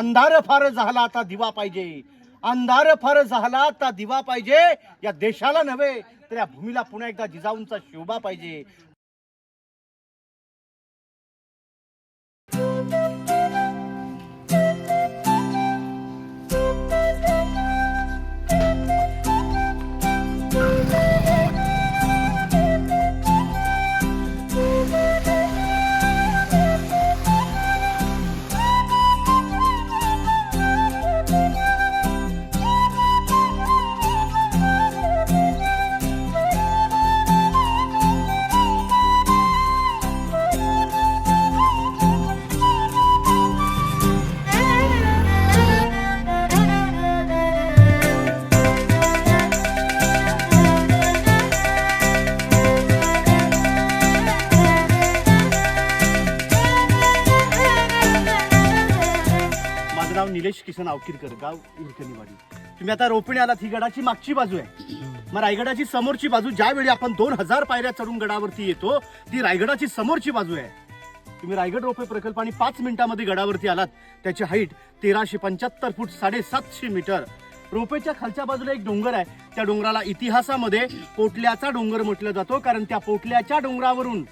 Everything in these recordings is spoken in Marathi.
अंधार फार झाला आता दिवा पाहिजे. अंधार फार झाला आता दिवा पाहिजे. या देशाला नव्हे तर या भूमीला पुन्हा एकदा जिजाऊंचा शोभा पाहिजे. किसन आवकिरकर गाव इरकणीवाडी तुम्ही आता रोपणे आलात ही गडाची मागची बाजू आहे. मग रायगडाची समोरची बाजू ज्यावेळी आपण दोन हजार पायऱ्या चढून गडावरती येतो ती रायगडाची समोरची बाजू आहे. तुम्ही रायगड रोपे प्रकल्प आणि पाच मिनिटांमध्ये गडावरती आलात. त्याची हाईट तेराशे पंच्याहत्तर फूट साडेसातशे मीटर. रोपेच्या खालच्या बाजूला एक डोंगर आहे. त्या डोंगराला इतिहासामध्ये पोटल्याचा डोंगर म्हटलं जातो कारण त्या पोटल्याच्या डोंगरावरून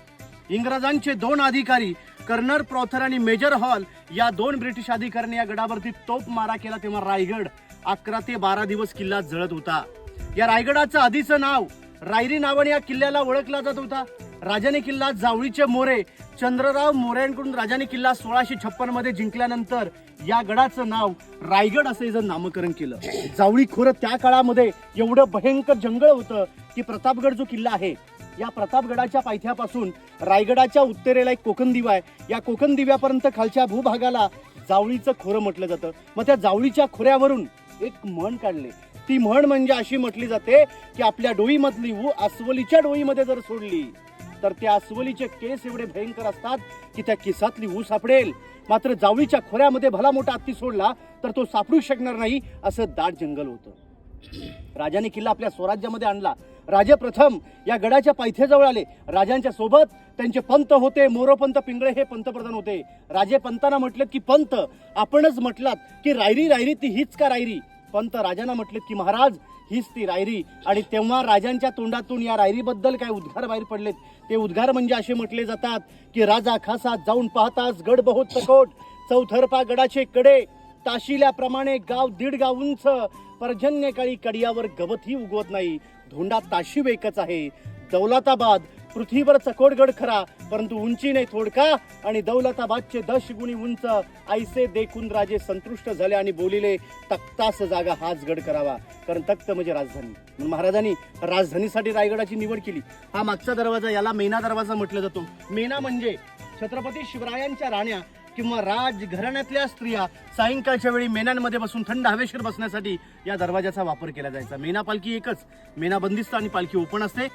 इंग्रजांचे दोन अधिकारी कर्नर प्रॉथर आणि मेजर हॉल या दोन ब्रिटिश अधिकाऱ्यांनी या गडावरती तोप मारा केला तेव्हा रायगड अकरा ते बारा दिवस किल्ला जळत होता. या रायगडाचं आधीचं नाव रायरी नावाने या किल्ल्याला ओळखला जात होता. राजाने किल्ला जावळीचे मोरे चंद्रराव मोऱ्यांकडून राजाने किल्ला सोळाशे छप्पनमध्ये जिंकल्यानंतर या गडाचं नाव रायगड असं याचं नामकरण केलं. जावळी खोरं त्या काळामध्ये एवढं भयंकर जंगल होतं की प्रतापगड जो किल्ला आहे या प्रतापगडाच्या पायथ्यापासून रायगडाच्या उत्तरेला एक कोकण दिवा आहे. या कोकण दिव्यापर्यंत खालच्या भूभागाला जावळीचं खोरं म्हटलं जातं. मग त्या जावळीच्या खोऱ्यावरून एक म्हण काढले. ती म्हण म्हणजे अशी म्हटली जाते की आपल्या डोईमधली ऊ अस्वलीच्या डोईमध्ये जर सोडली तर त्या अस्वलीचे केस एवढे भयंकर असतात की त्या केसातली ऊ सापडेल. मात्र जावळीच्या खोऱ्यामध्ये भला मोठा हत्ती सोडला तर तो सापडू शकणार नाही असं दाट जंगल होतं. राजाने किल्ला आपल्या स्वराज्यामध्ये आणला. राजे प्रथम या गडाच्या पायथ्याजवळ आले. राजांच्या सोबत त्यांचे पंत होते मोरोपंत पिंगळे हे पंतप्रधान होते. राजे पंतांना म्हटलेत की पंत आपणच म्हटलात की रायरी रायरी ती हीच का रायरी? पंत राजांना म्हटलेत की महाराज हीच ती रायरी. आणि तेव्हा राजांच्या तोंडातून या रायरीबद्दल काय उद्गार बाहेर पडलेत? ते उद्गार म्हणजे असे म्हटले जातात की राजा खासा जाऊन पाहताच गड बहुत चकोट चौथरपा गडाचे कडे ताशिल्याप्रमाणे गाव दीड गाव उंच पर्जन्यकाळी कडियावर गवतही उगवत नाही. धोंडा ताशी एकच आहे. दौलताबाद पृथ्वीवर चकोडगड खरा परंतु उंची नाही थोडका आणि दौलताबादचे दश गुणी उंच ऐसे देखून राजे संतुष्ट झाले आणि बोलिले तक्तास जागा हाच गड करावा. कारण तख्त म्हणजे राजधानी. म्हणून महाराजांनी राजधानीसाठी रायगडाची निवड केली. हा मागचा दरवाजा याला मेना दरवाजा म्हटलं जातो. मेना म्हणजे छत्रपती शिवरायांच्या राण्या किंवा राज घराण्यातल्या स्त्रिया सायंकाळच्या वेळी मेनांमध्ये बसून थंड हवेशीर बसण्यासाठी या दरवाजाचा वापर केला जायचा. मेना पालखी एकच. मेना बंदिस्त आणि पालखी ओपन असते.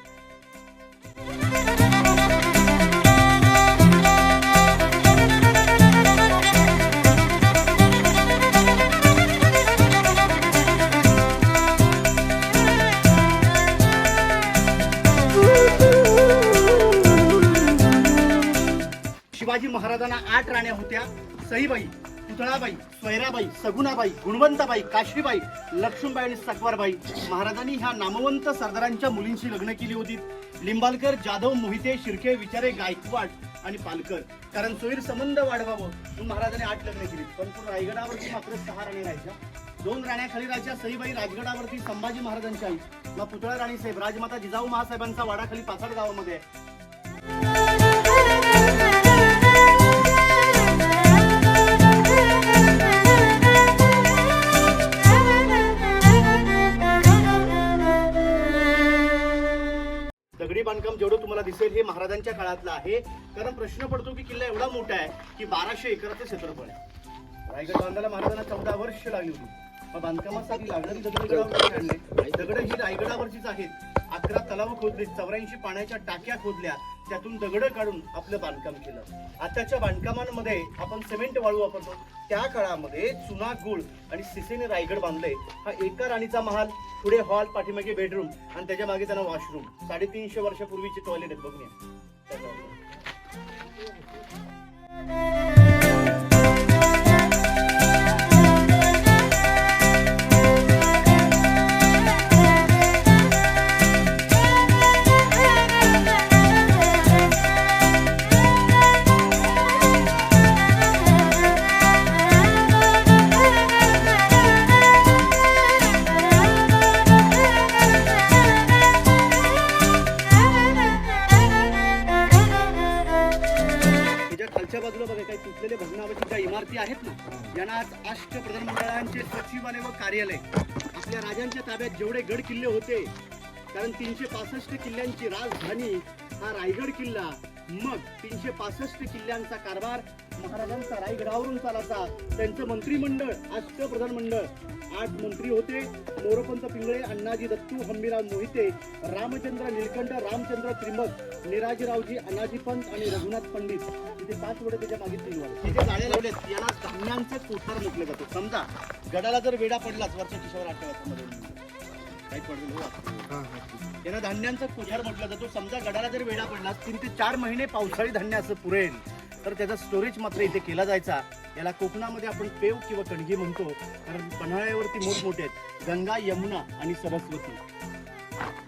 शिवाजी महाराजांना आठ राण्या होत्या. सईबाई पुतळाबाई स्वैराबाई सगुणाबाई गुणवंताबाई काशीबाई लक्ष्मीबाई आणि सकवारबाई महाराजांनी ह्या नामवंत सरदारांच्या मुलींशी लग्न केली होती. लिंबालकर जाधव मोहिते शिर्के विचारे गायकवाड आणि पालकर. कारण सोयीर संबंध वाढवावं म्हणून महाराजांनी आठ लग्न केली. परंतु रायगडावरती मात्र सहा राणी राहायच्या. दोन राण्याखाली राहायच्या सईबाई राजगडावरती संभाजी महाराजांच्या आई. मग पुतळा राणी साहेब राजमाता जिजाऊ महासाहेबांचा वाडाखाली पाचड गावामध्ये आहे. बांधकाम जेवढं तुम्हाला दिसेल हे महाराजांच्या काळातलं आहे. कारण प्रश्न पडतो की किल्ला एवढा मोठा आहे की बाराशे एकराचं क्षेत्रफळ आहे. रायगड बांधायला महाराजांना चौदा वर्ष लागली होती. बांधकामासाठी लागणारी दगड आणले? दगड ही रायगडावरचीच आहेत. अकरा तलाव खोदले चौऱ्याऐंशी पाण्याच्या टाक्या खोदल्या त्यातून दगड काढून आपलं बांधकाम केलं. आताच्या बांधकामांमध्ये आपण सिमेंट वाळू वापरतो. त्या काळामध्ये चुना गुळ आणि सिसेने रायगड बांधले. हा एका राणीचा महाल पुढे हॉल पाठीमागे बेडरूम आणि त्याच्यामागे त्यांना वॉशरूम. साडेतीनशे वर्षापूर्वीचे टॉयलेट आहेत बघण्या आहेत ना यांना आज अष्ट मंडळांचे सचिवालय व कार्यालय आपल्या राजांच्या ताब्यात जेवढे गड किल्ले होते कारण तीनशे पासष्ट किल्ल्यांची राजधानी हा रायगड किल्ला मग तीनशे पासष्ट किल्ल्यांचा कारभार महाराजांचा रायगडावरून चालायचा. त्यांचं मंत्रिमंडळ अष्टप्रधान मंडळ आठ मंत्री होते. मोरोपंत पिंगळे अण्णाजी दत्तू हंबीराव मोहिते रामचंद्र निलकंठ रामचंद्र त्रिंबक निराजीरावजी अनाजी पंत आणि रघुनाथ पंडित. इथे पाच वडे त्याच्यामागे तीन वडे. जे झाडे लावलेत याला धान्यांचं कोठार म्हटलं जातं. समजा गडाला जर वेडा पडलाच वरच्या किशोर आठवड्यामध्ये काही पडलेलं हो. धान्यांचा कोठार म्हटलं जातो. समजा गडाला जर वेळा पडला तीन ते चार महिने पावसाळी धान्य असं पुरेल. तर त्याचा स्टोरेज मात्र इथे केला जायचा. याला कोकणामध्ये आपण पेव किंवा कणगी म्हणतो. कारण पन्हाळ्यावरती मोठमोठे आहेत. गंगा यमुना आणि सरस्वती.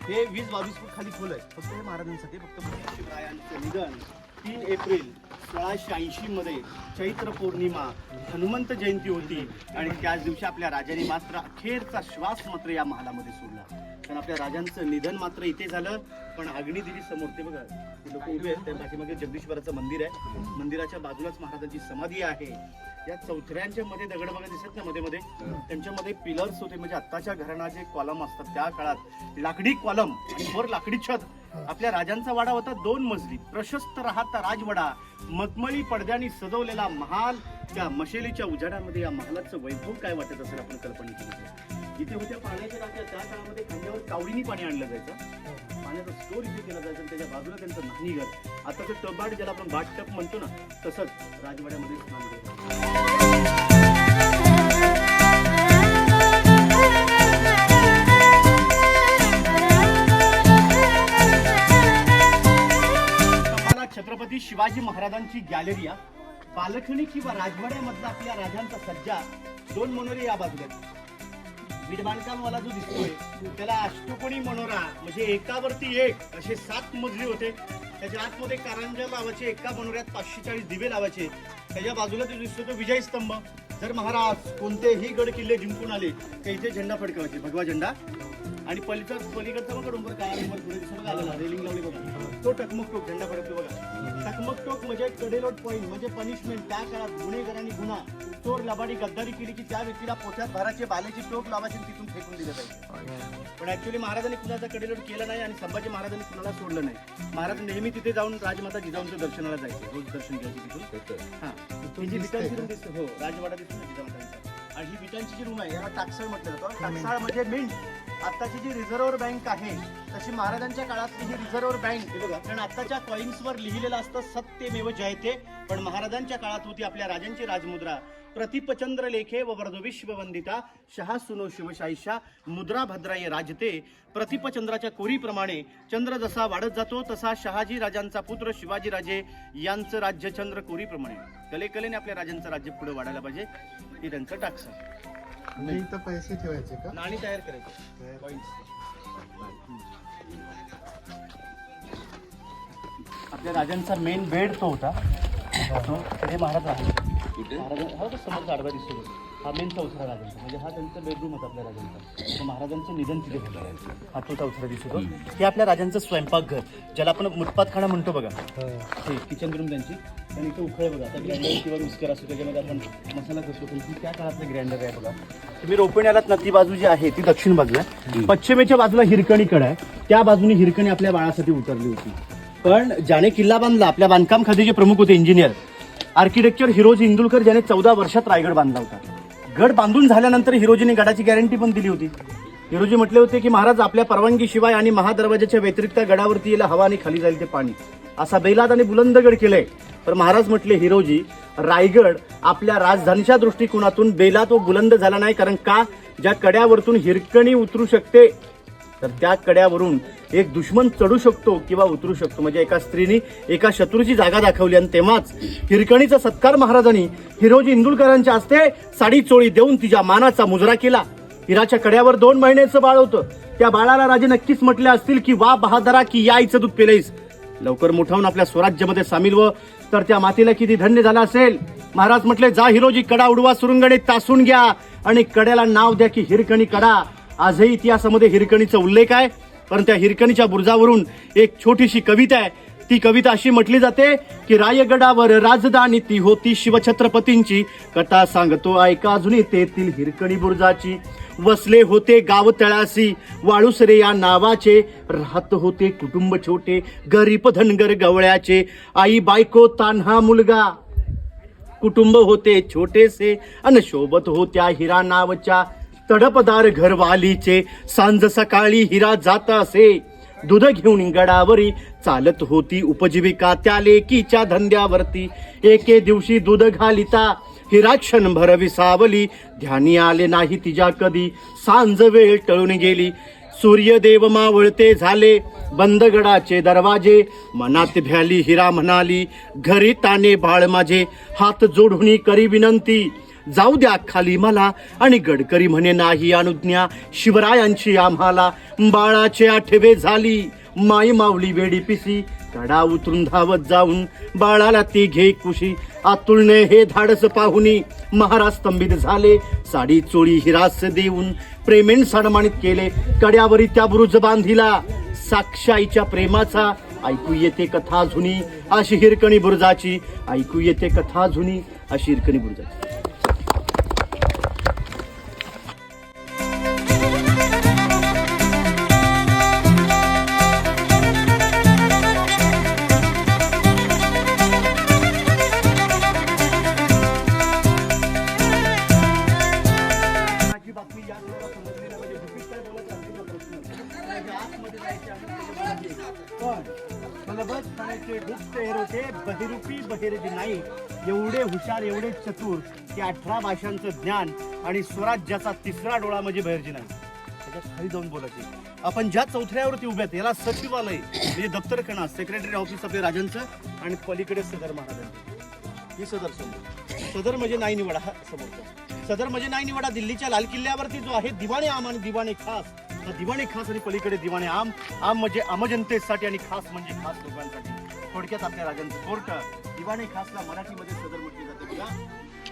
हे वीस बावीस फूट खाली खोल आहे फक्त हे महाराजांसाठी फक्त शिवरायांचं निधन. तीन एप्रिल सोळाशे ऐंशी मध्ये चैत्र पौर्णिमा हनुमंत जयंती होती आणि त्याच दिवशी आपल्या राजाने मात्र अखेरचा श्वास मात्र या महालामध्ये सोडला. कारण आपल्या राजांचं निधन मात्र इथे झालं. पण अग्निदेवी समोर ते बघा लोक उभे आहेत त्या पाठीमागे जगदीश्वराचं मंदिर आहे. मंदिराच्या बाजूलाच महाराजांची समाधी आहे. या चौथऱ्यांच्या मध्ये दगड बघा दिसत ना मध्ये मध्ये? त्यांच्यामध्ये पिलर्स होते. म्हणजे आत्ताच्या घराणा जे कॉलम असतात. त्या काळात लाकडी कॉलम आणि वर लाकडी छत आपल्या राजांचा वाडा होता दोन मजली. प्रशस्त राहता राजवाडा. मखमळी पडद्याने सजवलेला महाल. त्या मशेलीच्या उजाडामध्ये या महालाचं वैभव काय वाटत असेल आपण कल्पना केली इथे होत्या पाण्याच्या टाक्या. त्या काळामध्ये खांद्यावर कावडीनी पाणी आणलं जायचं. पाण्याचा स्टोर इथे केला जायचा त्याच्या बाजूला त्यांचं नाही घर. आताचं टबाड ज्याला आपण बाट टप म्हणतो ना तसंच राजवाड्यामध्ये शिवाजी महाराजांची गॅलरी हा. बालखणी किंवा राजवाड्यामधला आपल्या राजांचा सज्जा दोन मनोरे या बाजूला आहेत. बांधकामवाला जो दिसतोय त्याला अष्टकोणी मनोरा म्हणजे एकावरती एक असे सात मजली होते. त्याच्या आतमध्ये कारंजा लावायचे एका मनोऱ्यात पाचशे चाळीस दिवे लावायचे. त्याच्या बाजूला जो दिसतो तो विजय स्तंभ. जर महाराज कोणतेही गड किल्ले जिंकून आले तर इथे झेंडा फडकवायचे. भगवा झेंडा. आणि पलीकडचा पलीकडचा बघा डोंगर काय पुढे आलेला रेलिंग लावली बघा. तो टकमक टोक झेंडा फडकतो बघा. टकमक टोक म्हणजे कडेलोट पॉईंट म्हणजे पनिशमेंट त्या काळात गुन्हेगारांनी गुन्हा. चोर लबाडी गद्दारी केली की त्या व्यक्तीला पोटात भराचे बालेची टोक लावायची तिथून फेकून दिले पाहिजे पण ऍक्च्युली महाराजांनी कुणाचा कडेलोट केला नाही आणि संभाजी महाराजांनी कुणाला सोडलं नाही. महाराज नेहमी तिथे जाऊन राजमाता जिजाऊंच्या दर्शनाला जायचे. रोज दर्शन घ्यायचे तिथून. हा. जी विटांची रूम दिसते हो राजवाडा दिसतो जिजामातांचा. आणि ही विटांची जी रूम आहे याला टाकसाळ म्हटलं जातं. टाकसाळ म्हणजे मिंट आताची जी रिझर्व्ह बँक आहे तशी महाराजांच्या काळातली ही रिझर्व्ह बँक कारण आताच्या कॉइन्सवर लिहिलेलं असतं सत्यमेव जयते. पण महाराजांच्या काळात होती आपल्या राजांची राजमुद्रा. प्रतिपचंद्र लेखे व वर्ध विश्ववंदिता शहा सुनो शिवशाहीशा मुद्रा भद्राय राजते. प्रतिपचंद्राच्या कोरीप्रमाणे चंद्र जसा वाढत जातो तसा शहाजी राजांचा पुत्र शिवाजी राजे यांचं राज्य चंद्र कोरीप्रमाणे. कले कलेने आपल्या राजांचं राज्य पुढे वाढायला पाहिजे हे त्यांचं टाकसा. म्हणजे इथं पैसे ठेवायचे का? नाणी तयार करायची. आपल्या राजांचा मेन बेड तो होता. तो ते महाराज आहे महाराज हा तो समोरचा आडवा दिसतो. हा मेन चौथरा राजांचा. म्हणजे हा त्यांचा बेडरूम होता आपल्या राजांचा. महाराजांचं निधन तिथे झालं. हा तो चौथरा दिसतो. हे आपल्या राजांचं स्वयंपाकघर ज्याला आपण मुतपातखाना म्हणतो बघा. हे. किचन रूम त्यांची. आणि इथे उखळ बघा आता ग्राइंडर किंवा मिस्कर असतो त्याच्यामध्ये आपण मसाला करतो पण ती त्या काळातलं ग्राइंडर आहे बघा. तुम्ही रोपण आलात ना ती बाजू जी आहे ती दक्षिण बाजू आहे. पश्चिमेच्या बाजूला हिरकणी कडा आहे. त्या बाजूने हिरकणी आपल्या बाळासाठी उतरली होती. पण ज्याने किल्ला बांधला आपल्या बांधकाम खात्याचे प्रमुख होते इंजिनियर आर्किटेक्चर हिरोजी इंदुलकर ज्याने चौदा वर्षात रायगड बांधला होता. गड बांधून झाल्यानंतर हिरोजीने गडाची गॅरंटी पण दिली होती. हिरोजी म्हटले होते की महाराज आपल्या परवानगीशिवाय आणि महादरवाजाच्या व्यतिरिक्त गडावरती यायला हवा आणि खाली जाईल ते पाणी. असा बैलाद आणि बुलंद गड केलंय. तर महाराज म्हटले हिरोजी रायगड आपल्या राजधानीच्या दृष्टिकोनातून बेला व बुलंद झाला नाही कारण का? ज्या कड्यावरतून हिरकणी उतरू शकते तर त्या कड्यावरून एक दुश्मन चढू शकतो किंवा उतरू शकतो. म्हणजे एका स्त्रीने एका शत्रूची जागा दाखवली आणि तेव्हाच हिरकणीचा सत्कार महाराजांनी हिरोजी इंदुलकरांच्या हस्ते साडी चोळी देऊन तिच्या मानाचा मुजरा केला. हिराच्या कड्यावर दोन महिन्याचं बाळ होतं. त्या बाळाला राजे नक्कीच म्हटले असतील की वा बहादरा की या आईचं दूध पेलेस लवकर मोठावून आपल्या स्वराज्यामध्ये सामील व तर त्या मातीला किती धन्य झाला असेल? महाराज म्हटले जा हिरोजी कडा उडवा सुरुंगणे तासून घ्या आणि कड्याला नाव द्या की हिरकणी कडा. आजही इतिहासामध्ये हिरकणीचा उल्लेख आहे पण त्या हिरकणीच्या बुर्जावरून एक छोटीशी कविता आहे. ती कविता अशी म्हटली जाते की रायगडावर राजधानी ती होती शिवछत्रपतींची. कथा सांगतो ऐका अजूनही तेथील हिरकणी बुर्जाची. वसले होते गाव तळासी वाळुसरे या नावाचे. राहत होते कुटुंब छोटे. गरीब धनगर गवळ्याचे. आई बायको तान्हा मुलगा. कुटुंब होते छोटेसे. अन शोभत होत्या हिरा नावच्या. तडपदार घरवालीचे. सांज सकाळी हिरा जात असे. दूध घेऊन गडावरी. चालत होती उपजीविका त्या लेकीच्या धंद्यावरती. एके दिवशी दूध घालिता. हिरा क्षणभर विसावली ध्यानी आले नाही तिच्या कधी. सांज वेळ टळून गेली. सूर्यदेव मावळते झाले. बंदगडाचे दरवाजे. मनात भ्याली हिरा म्हणाली घरी ताने बाळ माझे. हात जोडून करी विनंती. जाऊ द्या खाली मला आणि गडकरी म्हणे नाही अनुज्ञा. शिवरायांची आम्हाला बाळाचे आठवे झाली. माई माऊली वेडी पिसी कडा उतरून धावत जाऊन बाळाला ती घे कुशी. आतुलने हे धाडस पाहुनी महाराज स्तंभित झाले साडी चोळी हिरास देऊन प्रेमेन सन्मानित केले कड्यावरी त्या बुरुज बांधिला. साक्षाईच्या प्रेमाचा ऐकू येते कथा झुनी अशी हिरकणी बुरुजाची ऐकू येते कथा झुनी अशी हिरकणी बुरुजाची. या लोकांना समजली नाही म्हणजे भूपीत काय बोलत राहतील प्रश्न. आतमध्ये जायचे आणि पण मलबत खाण्याचे गुप्त हेरोते बहिरूपी बहिरजी नाही एवढे हुशार एवढे चतुर की अठरा भाषांचं ज्ञान आणि स्वराज्याचा तिसरा डोळा म्हणजे बहिरजी नाही त्याच्यात खाली जाऊन बोलायचे आपण ज्या चौथऱ्यावरती उभ्यात याला सचिवालय म्हणजे दप्तरखाना सेक्रेटरी ऑफिस आपले राजांचं आणि पलीकडे सदर महाराजांचं हे सदर समोर सदर म्हणजे नाही निवडा हा समोरचा सदर म्हणजे नाही निवडा दिल्लीच्या लाल किल्ल्यावरती जो आहे दिवाणे आम आणि दिवाणे खास. हा दिवाणे खास आणि पलीकडे दिवाणे आम. आम म्हणजे आमजनतेसाठी आणि खास म्हणजे खास लोकांसाठी. थोडक्यात आपल्या राजांचं कोर्ट. दिवाणे खासला मराठीमध्ये सदर म्हटली जाते बघा.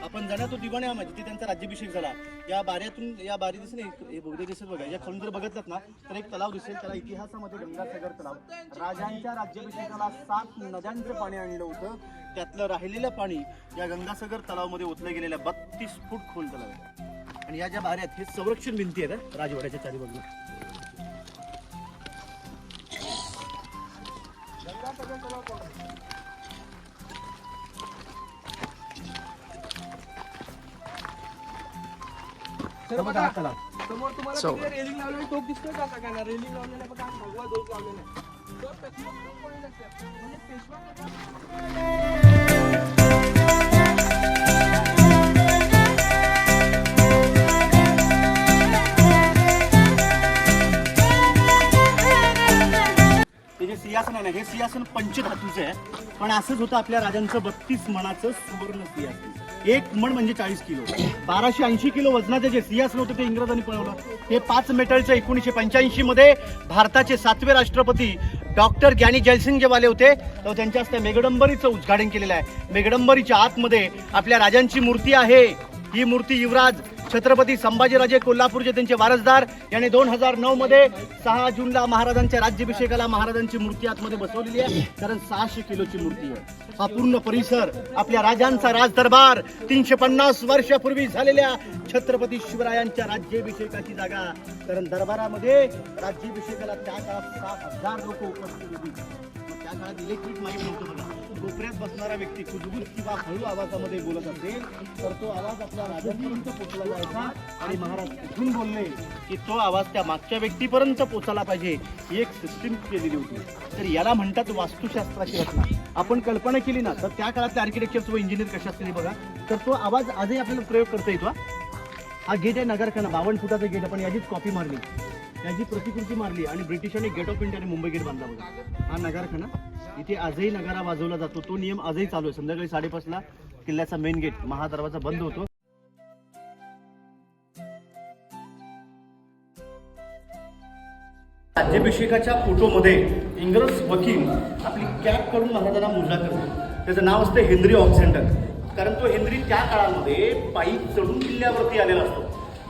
आपण जाणार तो दिवाण्यामध्ये तिथे त्यांचा राज्याभिषेक झाला. या बाऱ्यातून या बारी दिसेल हे बोगदे दिसेल बघा. या खालून जर बघितलं ना तर एक तलाव दिसेल. त्याला इतिहासामध्ये गंगासागर तलाव. राजांच्या राज्याभिषेकाला सात नद्यांचं पाणी आणलं होतं. त्यातलं राहिलेलं पाणी या गंगासागर तलावामध्ये ओतलं गेलेल्या बत्तीस फूट खोल तलाव आहे. आणि या ज्या बाऱ्या आहेत हे संरक्षण भिंती आहेत राजवाड्याच्या चारी बाजूला. सर बघा. हा समोर तुम्हाला तिकडे रेलिंग लावलेली टोक दिसतोय का सगळ्यांना रेलिंग लावलेलं बघा भगवा दोष लावलेला आहे. तर पेशवा टोक कोणी नसतं. म्हणजे पेशवा हे सिंहासन पंचधातूचं आहे पण असंच होतं आपल्या राजांचं बत्तीस मणाचं सुवर्ण सिंहासन. एक मण म्हणजे चाळीस किलो. बाराशे ऐंशी किलो वजनाचे जे सिंहासन होतं ते इंग्रजांनी पळवलं. हे पाच मेटलचं एकोणीसशे पंच्याऐंशी मध्ये भारताचे सातवे राष्ट्रपती डॉक्टर ज्ञानी जयसिंग जेवाले होते. तर त्यांच्या हस्ते मेघडंबरीचं उद्घाटन केलेलं आहे. मेघडंबरीच्या आतमध्ये आपल्या राजांची मूर्ती आहे. ही मूर्ती युवराज छत्रपती संभाजीराजे कोल्हापूरचे त्यांचे वारसदार. याने दोन हजार नऊ मध्ये सहा जूनला महाराजांच्या राज्याभिषेकाला महाराजांची मूर्ती आतमध्ये बसवलेली आहे. कारण सहाशे किलोची मूर्ती आहे. हा पूर्ण परिसर आपल्या राजांचा राजदरबार. तीनशे पन्नास वर्षापूर्वी झालेल्या छत्रपती शिवरायांच्या राज्याभिषेकाची जागा. कारण दरबारामध्ये राज्याभिषेकाला त्या काळात सात हजार लोक उपस्थित होती. त्या काळात इलेक्ट्रिक माईक नव्हतं बघा. कोपऱ्यात बसणारा व्यक्ती कुजबुज किंवा हळू आवाजामध्ये बोलत असेल तर तो आवाज आपल्या राजांपर्यंत पोचला जायचा आणि महाराज कुठून बोलले की तो आवाज त्या मागच्या व्यक्तीपर्यंत पोचायला पाहिजे ही एक सिस्टीम केलेली होती. तर याला म्हणतात वास्तुशास्त्राची रचना. आपण कल्पना केली ना तर त्या काळातले आर्किटेक्चर व इंजिनियर कशा असतील बघा. तर तो आवाज आजही आपल्याला प्रयोग करता येतो हा. गेट आहे नगरखाना बावन्न फुटाचा गेट आपण याचीच कॉपी मारली. याची प्रतिकृती मारली आणि ब्रिटिशांनी गेट ऑफ इंडियाने मुंबई गेट बांधला होता हा नगरखाना. इथे आजही नगारा वाजवला जातो. तो नियम आजही चालू आहे. संध्याकाळी साडेपाचला किल्ल्याचा मेन गेट महादरवाजा बंद होतो. राज्याभिषेकाच्या फोटोमध्ये इंग्रज वकील आपली कॅप करून महाराजांना मुजरा करतो. त्याचं नाव असतं हेनरी ऑक्सेंडर कारण तो हेनरी त्या काळामध्ये पायी चढून किल्ल्यावरती आलेला असतो.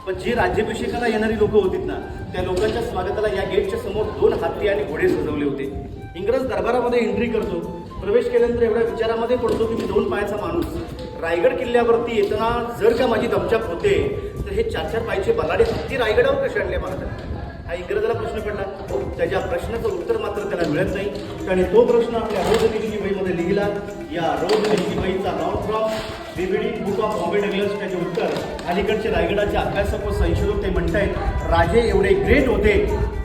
पण जे राज्याभिषेकाला येणारी लोक होतीत ना त्या लोकांच्या स्वागताला या गेटच्या समोर दोन हत्ती आणि घोडे सजवले होते. इंग्रज दरबारामध्ये एंट्री करतो. प्रवेश केल्यानंतर एवढ्या विचारामध्ये पडतो की मी दोन पायाचा माणूस. रायगड किल्ल्यावरती येताना जर का माझी दमछाप होते तर हे चार चार पायचे बलाडे हत्ती रायगडावर कसे आणले महाराजांनी हा इंग्रजाला प्रश्न पडला. हो, त्याच्या प्रश्नाचं उत्तर मात्र त्याला मिळत नाही. आणि तो प्रश्न आपल्या रोज वहीमध्ये लिहिला. या रोजनिशी वहीचा non from BBD book of Bombay Douglas त्याचे उत्तर. अलीकडचे रायगडाचे अभ्यासक व संशोधक ते म्हणतायत राजे एवढे ग्रेट होते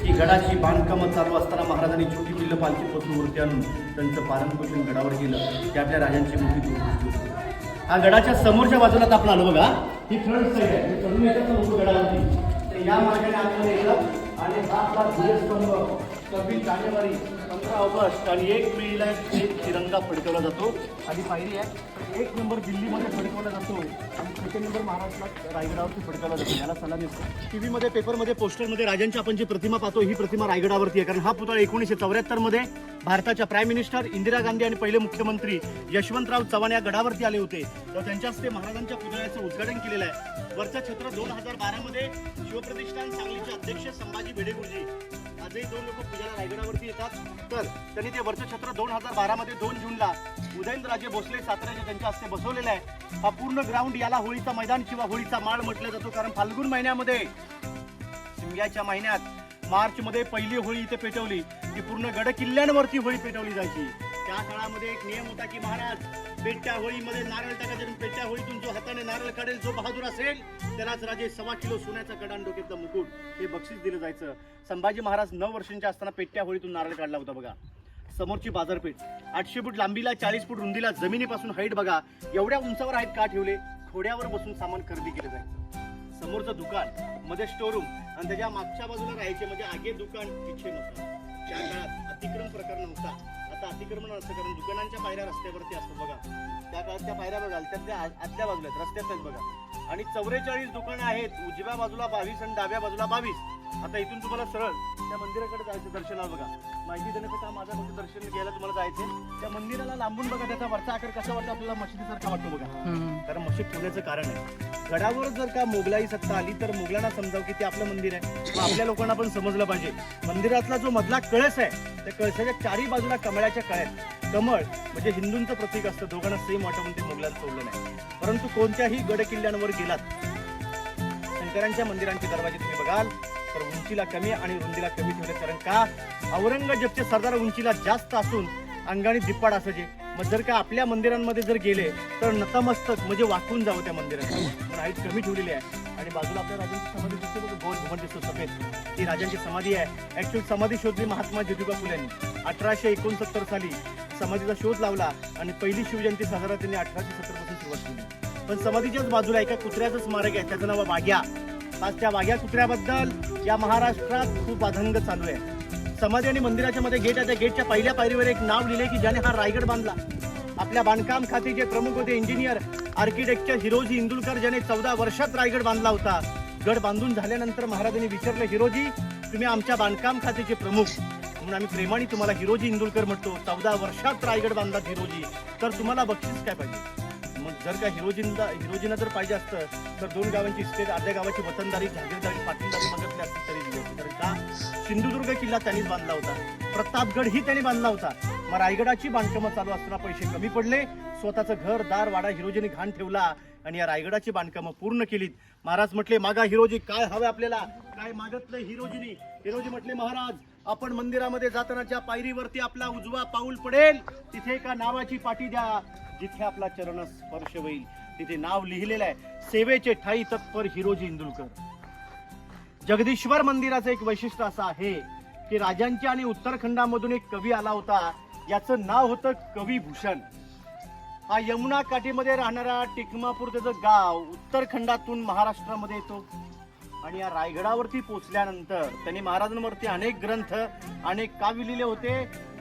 की गडाची बांधकामं चालू असताना महाराजांनी छोटी पिल्ल पालखीपासून मूर्ती आणून त्यांचं पालनपोषण गडावर केलं त्या आपल्या राजांची मूर्ती होती. हा गडाच्या समोरच्या बाजूला आपण आलो बघा. ही फ्रंट साईड आहे. हे चढून येतात गडावरती. तर या मार्गाने आतमध्ये येतात आणि हा आपला ध्वजस्तंभ सव्वीस जानेवारी पंधरा ऑगस्ट आणि एक मेला एक तिरंगा फडकवला जातो. आणि पायरी आहे. एक नंबर दिल्लीमध्ये फडकवला जातो आणि सेकंड नंबर महाराष्ट्रात रायगडावरती फडकवला जातो. याला सलामी असतो. टी व्हीमध्ये पेपरमध्ये पोस्टरमध्ये राजांची आपण जी प्रतिमा पाहतो ही प्रतिमा रायगडावरती आहे. कारण हा पुतळा एकोणीसशे चौऱ्याहत्तरमध्ये भारताच्या प्राईम मिनिस्टर इंदिरा गांधी आणि पहिले मुख्यमंत्री यशवंतराव चव्हाण या गडावरती आले होते. तर त्यांच्या हस्ते महाराजांच्या पुतळ्याचं उद्घाटन केलेलं आहे. वरचं छत्र दोन हजार बारामध्ये शिवप्रतिष्ठान सांगलीचे अध्यक्ष संभाजी भिडेगुरुजी आजही दोन लोक पूजेला रायगडावरती येतात. तर त्यांनी ते वरचं छत्र दोन हजार बारामध्ये दोन जूनला उदयनराजे भोसले साताऱ्याचे त्यांच्या हस्ते बसवलेला आहे. हा पूर्ण ग्राउंड याला होळीचा मैदान किंवा होळीचा माळ म्हटला जातो. कारण फाल्गुन महिन्यामध्ये शिमग्याच्या महिन्यात मार्च मध्ये पहिली होळी इथे पेटवली. ती पूर्ण गड किल्ल्यांवरती होळी पेटवली जायची. त्या काळामध्ये एक नियम होता की महाराज पेट्या होळीमध्ये नारळ टाकायचे पेट्या होळीतून जो हाताने नारळ काढेल जो बहादूर असेल त्यालाच राजे सव्वा किलो सोन्याचा कडान डोक्यातला मुकुट हे बक्षीस दिलं जायचं. संभाजी महाराज नऊ वर्षांच्या असताना पेट्या होळीतून नारळ काढला होता बघा. समोरची बाजारपेठ. आठशे फूट लांबीला चाळीस फूट रुंदीला जमिनीपासून हाईट बघा. एवढ्या उंचावर आहेत का ठेवले? घोड्यावर बसून सामान खरेदी केलं जायचं. समोरचं दुकानमध्ये स्टोरूम आणि त्याच्या मागच्या बाजूला राहायचे म्हणजे आगे दुकान पिछे मकान त्या काळात अतिक्रम प्रकार नव्हता आता अतिक्रमण असतं कारण दुकानांच्या पायऱ्या रस्त्यावरती असतात बघा. त्या काळात त्या पायऱ्या बघाल त्या त्या आतल्या बाजूला आहेत रस्त्यातच बघा. आणि चौवेचाळीस दुकानं आहेत. उजव्या बाजूला बावीस आणि डाव्या बाजूला बावीस. आता इथून तुम्हाला सरळ त्या मंदिराकडे जायचं दर्शनाला बघा. माहिती देण्याचं काम माझं फक्त दर्शन घ्यायला तुम्हाला जायचं त्या मंदिराला लांबून बघा त्याचा वरचा आकार कसा वाटतो आपल्याला मशिदीसारखा वाटतो बघा. कारण मशीद ठेवण्याचं कारण आहे. गडावर जर का मोगलाई सत्ता आली तर मोगलांना समजावं की ते आपलं मंदिर आहे. मग आपल्या लोकांना पण समजलं पाहिजे. मंदिरातला जो मधला कळस आहे त्या कळसाच्या चारी बाजूला कमळाच्या कळ्यात कमळ म्हणजे हिंदूंचं प्रतीक असतं. दोघांना सेम वाटून ते मोगलांना सोडलं नाही. परंतु कोणत्याही गड किल्ल्यांवर गेलात शंकरांच्या मंदिरांचे दरवाजे तुम्ही बघाल तर उंचीला कमी आणि रुंदीला कमी ठेवले. कारण का? औरंगजेबचे सरदार उंचीला जास्त असून अंगाने दिप्पाड असायचे मग जर का आपल्या मंदिरांमध्ये जर गेले तर नतमस्तक म्हणजे वाकून जावं त्या मंदिरात. पण हाईट कमी ठेवलेली आहे. आणि बाजूला आपल्या राजांची समाधी दिसते बघा, गोल घुमट दिसतो सफेद. ती राजांची समाधी आहे. ऍक्च्युअली समाधी शोधली महात्मा ज्योतिबा फुल्यांनी अठराशे एकोणसत्तर साली समाधीचा शोध लावला आणि पहिली शिवजयंती साजरा त्यांनी अठराशे सत्तरपासून सुरुवात केली. पण समाधीच्याच बाजूला एका कुत्र्याचं स्मारक आहे त्याचं नाव वाघ्या. आज त्या वाघ्या कुत्र्याबद्दल या महाराष्ट्रात खूप अधंग चालू आहे. समाधी आणि मंदिराच्या मध्ये गेट आहे त्या गेटच्या पहिल्या पायरीवर एक नाव लिहिले की ज्याने हा रायगड बांधला. आपल्या बांधकाम खात्याचे प्रमुख होते इंजिनियर आर्किटेक्चर हिरोजी इंदुलकर ज्याने चौदा वर्षात रायगड बांधला होता. गड बांधून झाल्यानंतर महाराजांनी विचारलं हिरोजी तुम्ही आमच्या बांधकाम खात्याचे प्रमुख. म्हणून आम्ही प्रेमाने तुम्हाला हिरोजी इंदुलकर म्हणतो. चौदा वर्षात रायगड बांधला हिरोजी. तर तुम्हाला बक्षीस काय पाहिजे? मग जर का हिरोजींना हिरोजींना जर पाहिजे असतं तर दोन गावांची स्टेट अर्ध्या गावाची वतनदारी जागीरदारी पाटीलदारी मागितली तरी दिली होती कारण का सिंधुदुर्ग किल्ला त्यांनीच बांधला होता. प्रतापगड ही त्यांनी बांधला होता. मग रायगडाची बांधकामं चालू असताना पैसे कमी पडले. स्वतःचं घर दार वाडा हिरोजीने घाण ठेवला आणि या रायगडाची बांधकामं पूर्ण केलीत. महाराज म्हटले मागा हिरोजी काय हवं आपल्याला? काय मागतलं हिरोजीनी. हिरोजी म्हटले महाराज आपण मंदिरामध्ये जाताना ज्या पायरीवरती आपला उजवा पाऊल पडेल. तिथे एका नावाची पाठी द्या जिथे आपला चरण स्पर्श होईल. तिथे नाव लिहिलेलं आहे सेवेचे ठाई तत्पर हिरोजी इंदुलकर. जगदीश्वर मंदिराचं एक वैशिष्ट्य असं आहे की राजांच्या आणि उत्तराखंडामधून एक कवी आला होता. याचं नाव होतं कवी भूषण हा यमुना काठीमध्ये राहणारा टिकमापूर त्याचं गाव उत्तरखंडातून महाराष्ट्रामध्ये येतो. आणि या रायगडावरती पोचल्यानंतर त्यांनी महाराजांवरती अनेक ग्रंथ अनेक काव्य लिहिले होते.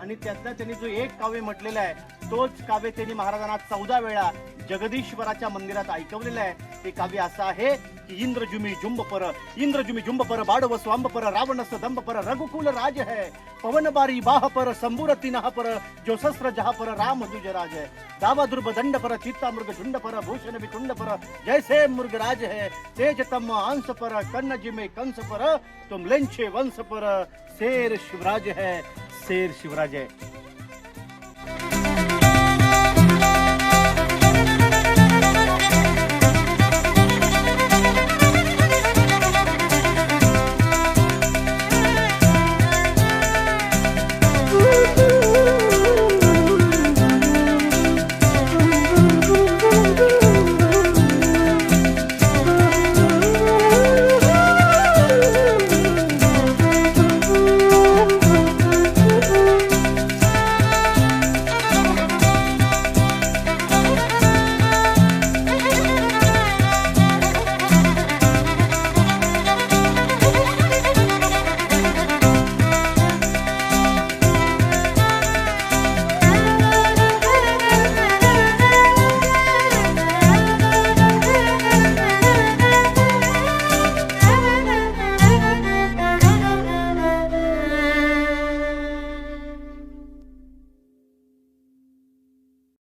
आणि त्यातला त्यांनी जो एक काव्य म्हटलेला आहे तोच काव्य त्यांनी महाराजांना चौदा वेळा जगदीश्वराच्या मंदिरात ऐकवलेलं आहे. ते काव्य असं आहे की इंद्रजुमी जुंब पर इंद्रजुमी जुंब पर बाडव स्वांब पर रावणस दंब पर रघुकुल राज है पवन बारी बाह पर संबुरती नहा पर जो शस्त्र जहा पर राम दुज राज है। दावा दुर्ब दंड पर चित्ता मृग झुंड पर भूषण विकुंड पर जैसे मृग राज है तेज तम अंश पर कन्न जिमे कंस पर तुम लेंछे वंश पर शेर शिवराज है। शेर शिवराज. आहे